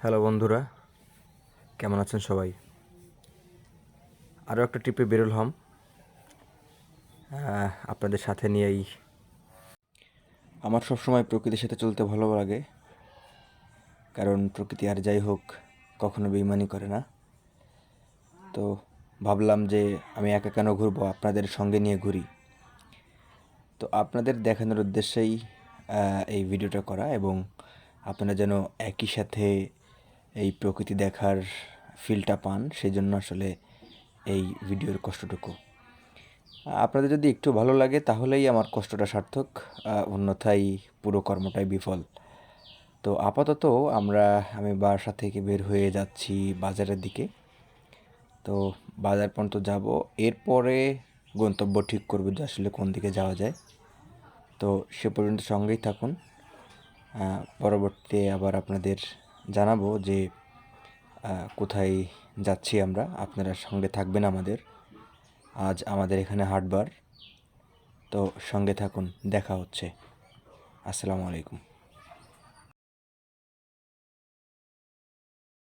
Hello বন্ধুরা, কেমন আছেন সবাই? আরও একটা ট্রিপে বেরোলাম হম। আপনাদের সাথে নিয়েই। আমার সবসময় প্রকৃতির সাথে চলতে ভালো লাগে, কারণ প্রকৃতি আর যাই হোক, কখনো বেইমানি করে না। তো ভাবলাম যে আমি একা কেন ঘুরবো, আপনাদের সঙ্গে নিয়ে ঘুরি। তো আপনাদের দেখানোর উদ্দেশ্যেই এই ভিডিওটা করা এবং আপনারা যেন একই সাথে এই প্রকৃতি দেখার ফিলটা পান সেই জন্য আসলে এই ভিডিওর কষ্টটুকু। আপনাদের যদি একটু ভালো লাগে, তাহলেই আমার কষ্টটা সার্থক অন্যথায় পুরো কর্মটাই বিফল। তো আপাতত আমরা, আমি বাসা থেকে বের হয়ে যাচ্ছি বাজারের দিকে। তো বাজার পর্যন্ত যাব, এরপরে গন্তব্য ঠিক করব যে আসলে কোন দিকে যাওয়া যায়। তো সে পর্যন্ত সঙ্গেই থাকুন। পরবর্তীতে আবার আপনাদের জানাব যে কোথায় যাচ্ছি আমরা। আপনারা সঙ্গে থাকবেন আমাদের। আজ আমাদের এখানে হাটবার। তো সঙ্গে থাকুন, দেখা হচ্ছে। আসসালামু আলাইকুম।